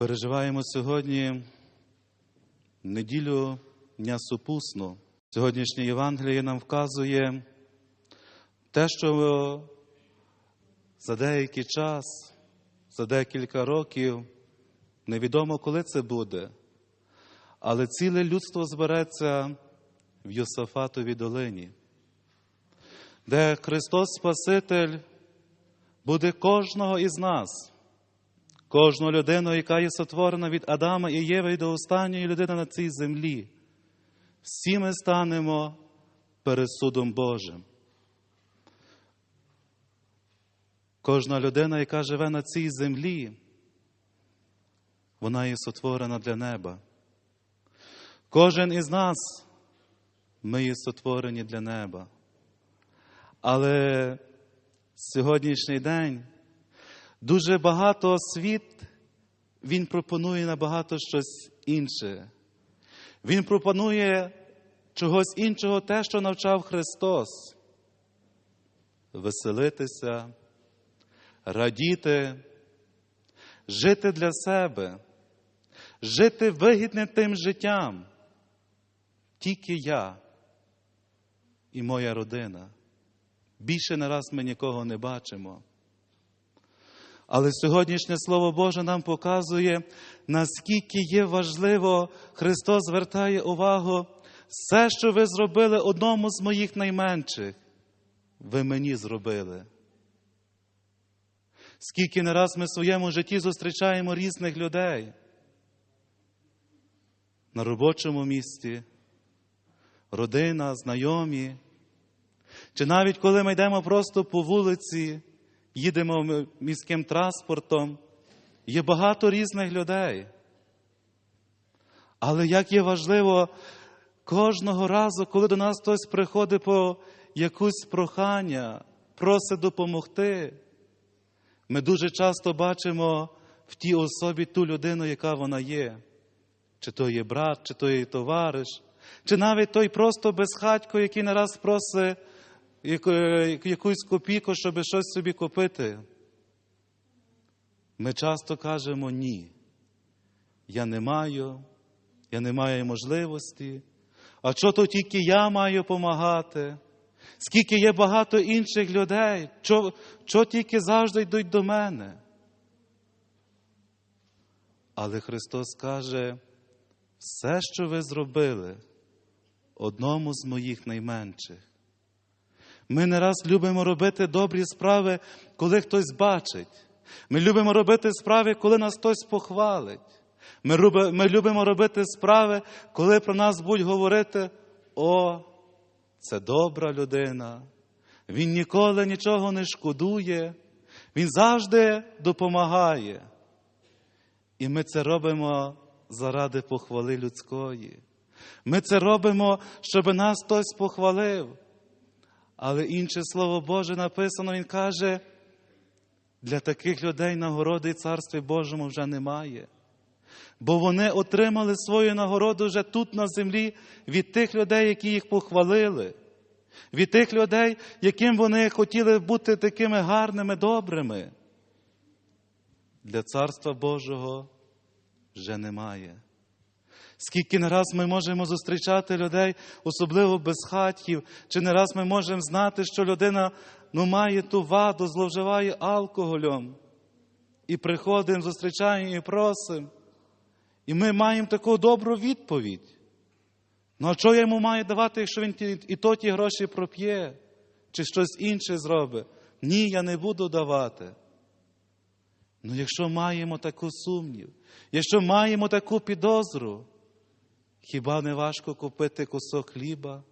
Переживаємо сьогодні неділю Дня Супусну. Сьогоднішнє Євангеліє нам вказує те, що за деякий час, за декілька років, невідомо, коли це буде, але ціле людство збереться в Йосафатовій долині, де Христос Спаситель буде кожного із нас. Кожну людину, яка є сотворена від Адама і Єви до останньої людини на цій землі, всі ми станемо перед судом Божим. Кожна людина, яка живе на цій землі, вона є сотворена для неба. Кожен із нас ми є сотворені для неба. Але сьогоднішній день Дуже багато світ Він пропонує набагато щось інше. Він пропонує чогось іншого, те, що навчав Христос. Веселитися, радіти, жити для себе, жити вигідним тим життям. Тільки я і моя родина. Більше не раз ми нікого не бачимо. Але сьогоднішнє Слово Боже нам показує, наскільки є важливо, Христос звертає увагу, все, що ви зробили одному з моїх найменших, ви мені зробили. Скільки не раз ми в своєму житті зустрічаємо різних людей на робочому місці, родина, знайомі, чи навіть коли ми йдемо просто по вулиці їдемо міським транспортом, є багато різних людей. Але як є важливо кожного разу, коли до нас хтось приходить по якусь прохання, просить допомогти, ми дуже часто бачимо в тій особі ту людину, яка вона є. Чи то є брат, чи то є товариш, чи навіть той просто безхатько, який не раз просить якусь копійку, щоб щось собі купити. Ми часто кажемо ні. Я не маю, я не маю можливості. А що то тільки я маю допомагати? Скільки є багато інших людей, що, що тільки завжди йдуть до мене? Але Христос каже, все, що ви зробили, одному з моїх найменших. Ми не раз любимо робити добрі справи, коли хтось бачить. Ми любимо робити справи, коли нас хтось похвалить. Ми, любимо робити справи, коли про нас будуть говорити: о, це добра людина. Він ніколи нічого не шкодує, він завжди допомагає. І ми це робимо заради похвали людської. Ми це робимо, щоб нас хтось похвалив. Але інше слово Боже написано, Він каже, для таких людей нагороди Царстві Божому вже немає. Бо вони отримали свою нагороду вже тут на землі від тих людей, які їх похвалили, від тих людей, яким вони хотіли бути такими гарними, добрими. Для Царства Божого вже немає. Скільки не раз ми можемо зустрічати людей, особливо безхатьків, чи не раз ми можемо знати, що людина ну, має ту ваду, зловживає алкоголем. І приходимо, зустрічаємо і просимо. І ми маємо таку добру відповідь. Ну а що я йому маю давати, якщо він і то ті гроші проп'є, чи щось інше зробить? Ні, я не буду давати. Ну, якщо маємо таку сумнів, якщо маємо таку підозру, Хіба не важко купити кусок хліба?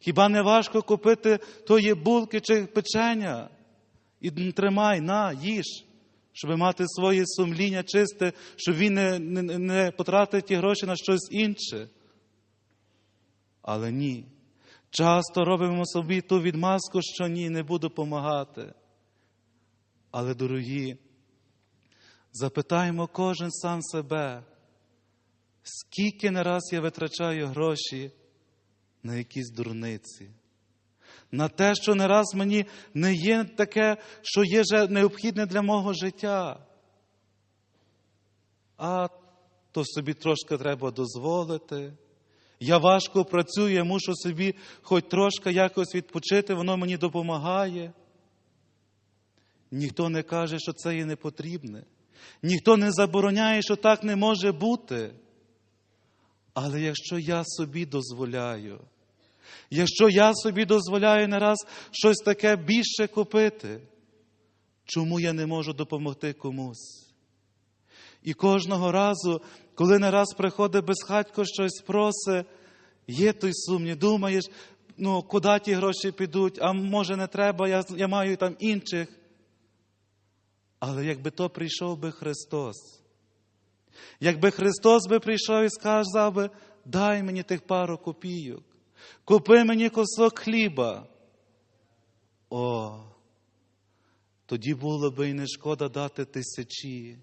Хіба не важко купити тої булки чи печення? І тримай, на, їж, щоб мати своє сумління чисте, щоб він не, не, не потратив ті гроші на щось інше. Але ні. Часто робимо собі ту відмазку, що ні, не буду допомагати. Але, дорогі, запитаємо кожен сам себе. Скільки не раз я витрачаю гроші на якісь дурниці, на те, що не раз мені не є таке, що є вже необхідне для мого життя. а то собі трошки треба дозволити. Я важко працюю, я мушу собі хоч трошки якось відпочити, воно мені допомагає. Ніхто не каже, що це є не потрібне. Ніхто не забороняє, що так не може бути. Але якщо я собі дозволяю, якщо я собі дозволяю не раз щось таке більше купити, чому я не можу допомогти комусь? І кожного разу, коли не раз приходить безхатько щось просить, є той сумнів, думаєш, ну куди ті гроші підуть, а може не треба, я, я маю там інших. Але якби то прийшов би Христос, якби Христос би прийшов і сказав би, дай мені тих пару копійок, купи мені кусок хліба. О, тоді було би і не шкода дати тисячі,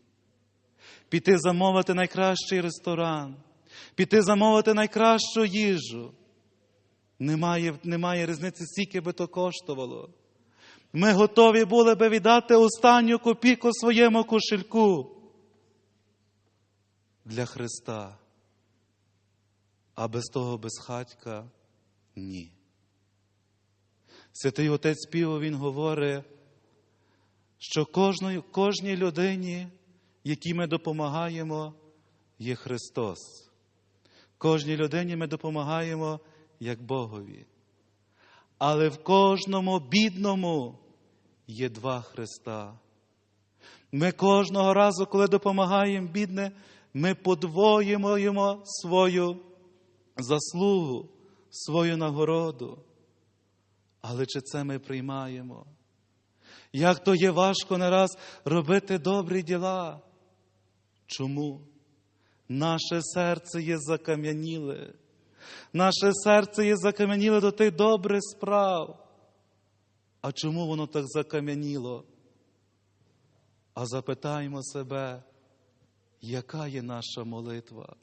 піти замовити найкращий ресторан, піти замовити найкращу їжу. Немає, немає різниці, скільки би то коштувало. Ми готові були би віддати останню копійку своєму кошельку для Христа. А без того безхатька ні. Святий Отець Піво він говорить, що кожної, кожній людині, якій ми допомагаємо, є Христос. Кожній людині ми допомагаємо як Богові. Але в кожному бідному є два Христа. Ми кожного разу, коли допомагаємо бідне, ми подвоїмо свою заслугу, свою нагороду. Але чи це ми приймаємо? Як то є важко не раз робити добрі діла? Чому? Наше серце є закам'яніле. Наше серце є закам'яніле до тих добрих справ. А чому воно так закам'яніло? А запитаємо себе, яка є наша молитва?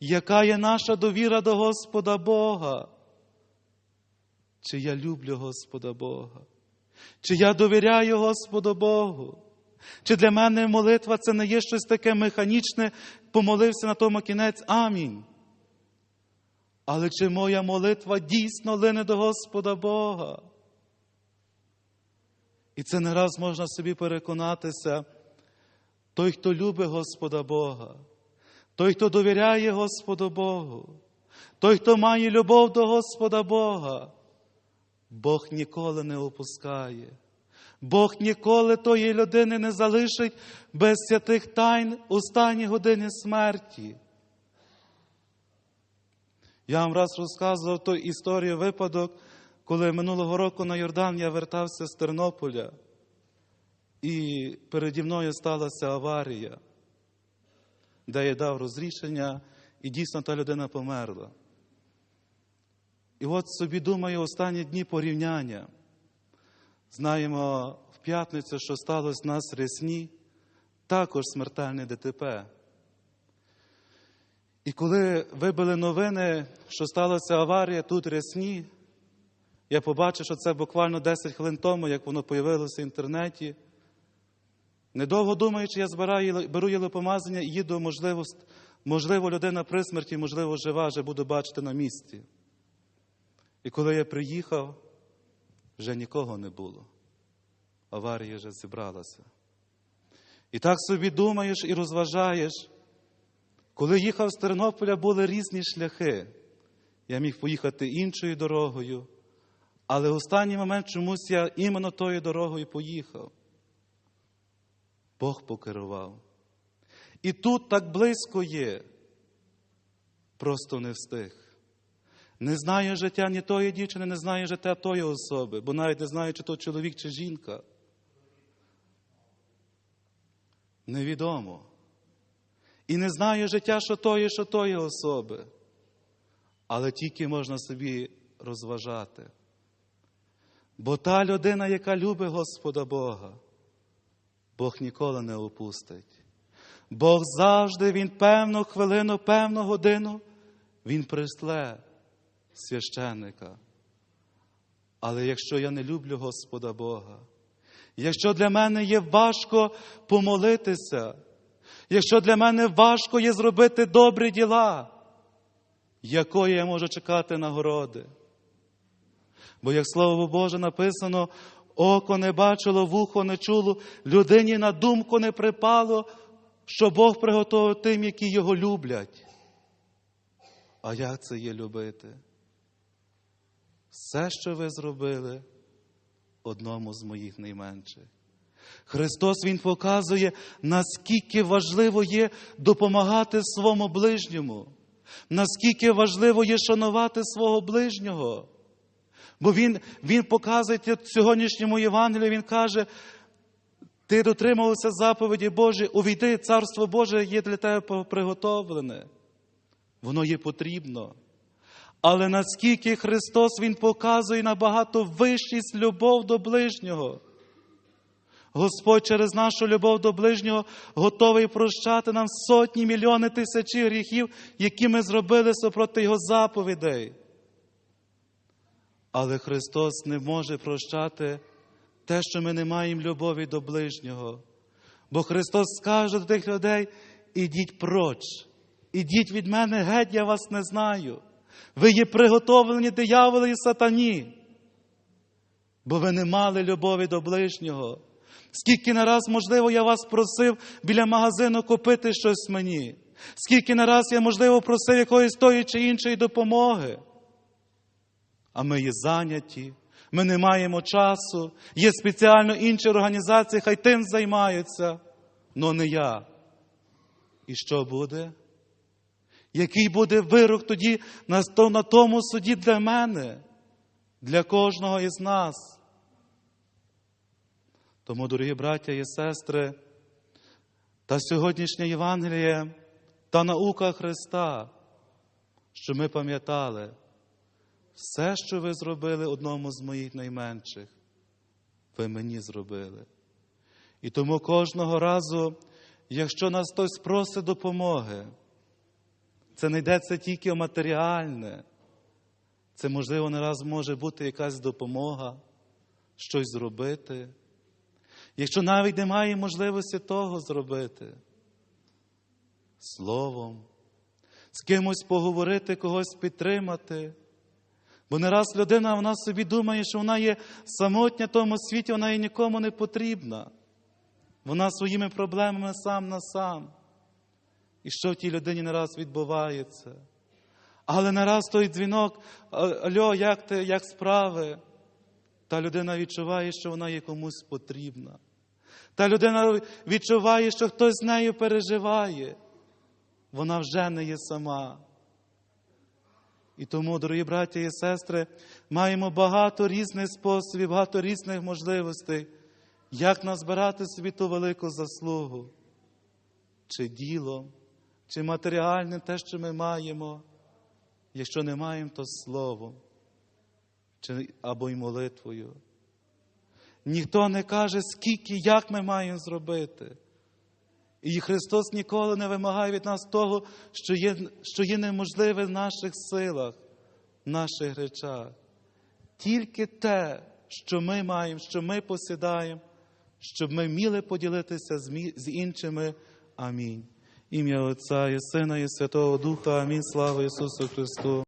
Яка є наша довіра до Господа Бога? Чи я люблю Господа Бога? Чи я довіряю Господу Богу? Чи для мене молитва це не є щось таке механічне, помолився на тому кінець Амінь. Але чи моя молитва дійсно лине до Господа Бога? І це не раз можна собі переконатися, той, хто любить Господа Бога, той, хто довіряє Господу Богу, той, хто має любов до Господа Бога, Бог ніколи не опускає. Бог ніколи тої людини не залишить без святих тайн у години смерті. Я вам раз розказував ту історію випадок, коли минулого року на Йордан я вертався з Тернополя, і переді мною сталася аварія, де я дав розрішення, і дійсно та людина померла. І от собі думаю, останні дні порівняння. Знаємо в п'ятницю, що сталося в нас рясні, також смертельне ДТП. І коли вибили новини, що сталася аварія тут рясні, я побачив, що це буквально 10 хвилин тому, як воно появилося в інтернеті. Недовго думаючи, я збираю, беру єлопомазання і їду, можливо, можливо, людина при смерті, можливо, жива, вже буду бачити на місці. І коли я приїхав, вже нікого не було. Аварія вже зібралася. І так собі думаєш і розважаєш. Коли їхав з Тернополя, були різні шляхи. Я міг поїхати іншою дорогою, але в останній момент чомусь я іменно тою дорогою поїхав. Бог покерував. І тут так близько є, просто не встиг. Не знає життя ні тої дівчини, не знає життя тої особи, бо навіть не знає, чи то чоловік, чи жінка. Невідомо. І не знає життя, що тої, що тої особи. Але тільки можна собі розважати. Бо та людина, яка любить Господа Бога, Бог ніколи не опустить. Бог завжди, Він певну хвилину, певну годину, Він присле священника. Але якщо я не люблю Господа Бога, якщо для мене є важко помолитися, якщо для мене важко є зробити добрі діла, якої я можу чекати нагороди? Бо як слово Боже написано, око не бачило, вухо не чуло, людині на думку не припало, що Бог приготовив тим, які його люблять. А як це є любити? Все, що ви зробили, одному з моїх найменших. Христос Він показує, наскільки важливо є допомагати своєму ближньому, наскільки важливо є шанувати свого ближнього. Бо Він, він показує в сьогоднішньому Євангелії, Він каже, ти дотримався заповіді Божі, увійди, Царство Боже є для тебе приготовлене. Воно є потрібно. Але наскільки Христос Він показує набагато вищість любов до ближнього. Господь через нашу любов до ближнього готовий прощати нам сотні, мільйони тисячі гріхів, які ми зробили супроти Його заповідей. Але Христос не може прощати те, що ми не маємо любові до ближнього. Бо Христос скаже до тих людей: ідіть проч, ідіть від мене, геть, я вас не знаю. Ви є приготовлені дияволи і сатані, бо ви не мали любові до ближнього. Скільки на раз, можливо, я вас просив біля магазину купити щось мені, скільки на раз я, можливо, просив якоїсь тої чи іншої допомоги. А ми є зайняті, ми не маємо часу, є спеціально інші організації, хай тим займаються, але не я. І що буде? Який буде вирок тоді на тому суді для мене, для кожного із нас? Тому, дорогі браття і сестри, та сьогоднішнє Євангеліє та наука Христа, що ми пам'ятали, все, що ви зробили одному з моїх найменших, ви мені зробили. І тому кожного разу, якщо нас хтось просить допомоги, це не йдеться тільки матеріальне, це, можливо, не раз може бути якась допомога, щось зробити. Якщо навіть немає можливості того зробити, словом, з кимось поговорити, когось підтримати. Бо не раз людина вона собі думає, що вона є самотня в тому світі, вона їй нікому не потрібна. Вона своїми проблемами сам на сам. І що в тій людині не раз відбувається? Але не раз той дзвінок, Альо, як ти, як справи? Та людина відчуває, що вона є комусь потрібна. Та людина відчуває, що хтось з нею переживає. Вона вже не є сама. І тому, дорогі браті і сестри, маємо багато різних способів, багато різних можливостей, як назбирати собі ту велику заслугу, чи ділом, чи матеріальним те, що ми маємо. Якщо не маємо, то словом чи, або й молитвою. Ніхто не каже, скільки, як ми маємо зробити. І Христос ніколи не вимагає від нас того, що є, що є неможливе в наших силах, в наших речах. Тільки те, що ми маємо, що ми посідаємо, щоб ми вміли поділитися з іншими. Амінь. Ім'я Отця і Сина, і Святого Духа. Амінь. Слава Ісусу Христу.